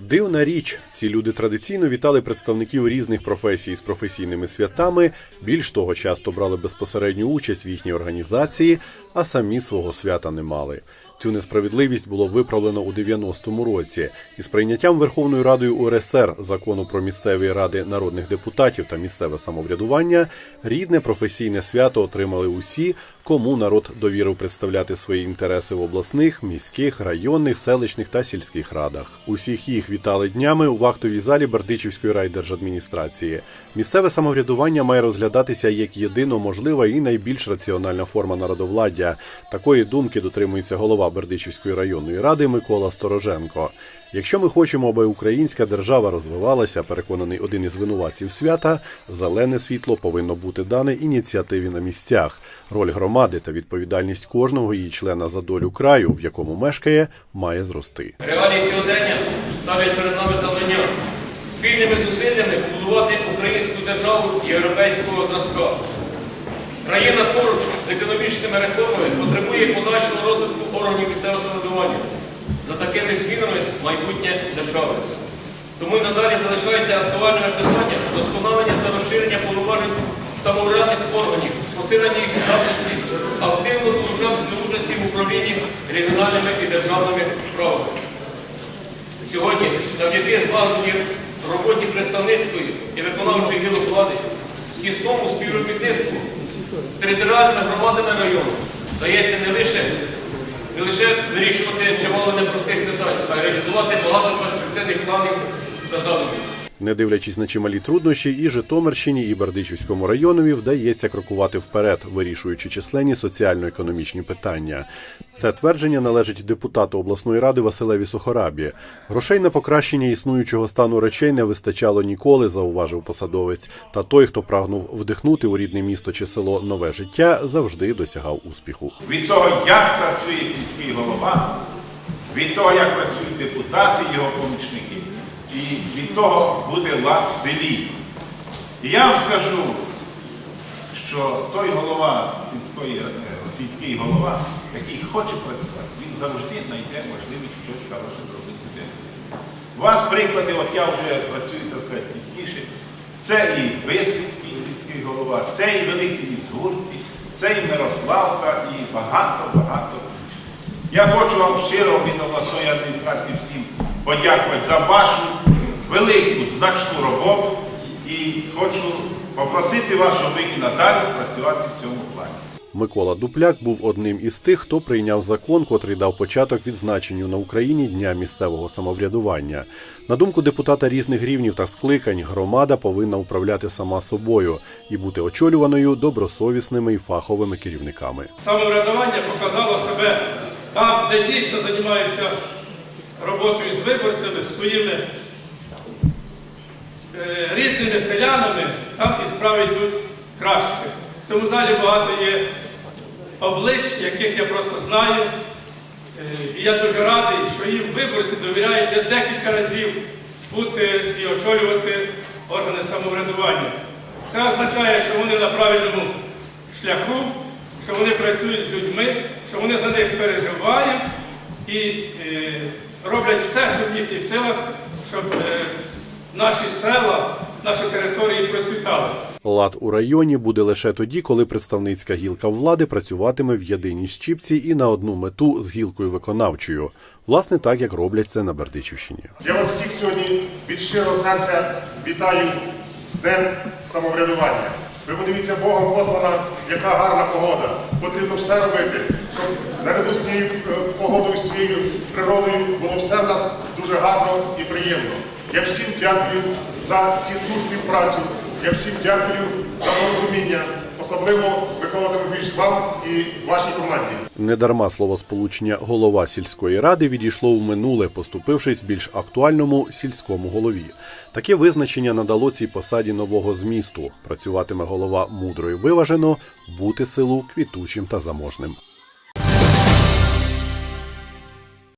Дивна річ, ці люди традиційно вітали представників різних професій з професійними святами. Більш того, часто брали безпосередню участь в їхній організації, а самі свого свята не мали. Цю несправедливість було виправлено у 90-му році із прийняттям Верховною Радою УРСР закону про місцеві ради народних депутатів та місцеве самоврядування. Рідне професійне свято отримали усі, кому народ довірив представляти свої інтереси в обласних, міських, районних, селищних та сільських радах. Усіх їх вітали днями у вахтовій залі Бердичівської райдержадміністрації. Місцеве самоврядування має розглядатися як єдино можлива і найбільш раціональна форма народовладдя. Такої думки дотримується голова Бердичівської районної ради Микола Стороженко. Якщо ми хочемо, аби українська держава розвивалася, переконаний один із винуватців свята, зелене світло повинно бути дане ініціативі на місцях. Роль громади та відповідальність кожного її члена за долю краю, в якому мешкає, має зрости. Реалії сьогодення ставлять перед нами завдання спільними зусиллями побудувати українську державу європейського зразка. Країна поруч з економічними реформами потребує подальшого органів місцевого самоврядування. За такими змінами майбутнє держави. Тому й надалі залишається актуальними питання вдосконалення та розширення повноважень самоврядних органів, посилення їх здатності, активно долучатися до участі в управлінні регіональними і державними справами. Сьогодні, завдяки злагодженій роботі представницької і виконавчої гілок влади, тісному співробітництву з територіальними громадами району дається не лише, не лише вирішувати чимало непростих питань, а й реалізувати багато перспективних планів та задумів. Не дивлячись на чималі труднощі, і Житомирщині, і Бердичівському районові вдається крокувати вперед, вирішуючи численні соціально-економічні питання. Це твердження належить депутату обласної ради Василеві Сухорабі. Грошей на покращення існуючого стану речей не вистачало ніколи, зауважив посадовець. Та той, хто прагнув вдихнути у рідне місто чи село нове життя, завжди досягав успіху. від того, як працює сільський голова, від того, як працюють депутати, його помічники, і від того буде лад в селі. І я вам скажу, що той голова, сільської, е, сільський голова, який хоче працювати, він завжди знайде можливість щось хороше зробити з. У вас приклади, от я вже працюю, так сказати, тісніше. Це і Бистрицький сільський голова, це і Великий Згурці, це і Мирославка, і багато-багато. Я хочу вам щиро від обласної адміністрації всім подякувати за вашу велику значну роботу і хочу попросити вас, щоб ви і надалі працювати в цьому плані. Микола Дупляк був одним із тих, хто прийняв закон, котрий дав початок відзначенню на Україні Дня місцевого самоврядування. На думку депутата різних рівнів та скликань, громада повинна управляти сама собою і бути очолюваною добросовісними і фаховими керівниками. самоврядування показало себе там, де дійсно займаються роботою з виборцями, з своїми рідними селянами, там і справи йдуть краще. В цьому залі багато є облич, яких я просто знаю. Е, І я дуже радий, що їм виборці довіряють вже декілька разів бути і очолювати органи самоврядування. Це означає, що вони на правильному шляху, що вони працюють з людьми, що вони за них переживають і е, роблять все, що в їхніх силах, щоб е, наші села, наші території процвітали. Лад у районі буде лише тоді, коли представницька гілка влади працюватиме в єдиній щіпці і на одну мету з гілкою виконавчою. Власне, так як роблять це на Бердичівщині. Я вас всіх сьогодні від щирого серця вітаю з Днем самоврядування. Ви подивіться, Богом послана, яка гарна погода. Потрібно все робити, щоб наряду з цією е, погодою, з цією природою було все в нас дуже гарно і приємно. Я всім дякую за тісну співпрацю. Я всім дякую за порозуміння, особливо Микола Тимофійович, вам і вашій команді. Недарма словосполучення голова сільської ради відійшло в минуле, поступившись більш актуальному сільському голові. Таке визначення надало цій посаді нового змісту. Працюватиме голова мудро і виважено, бути селу квітучим та заможним.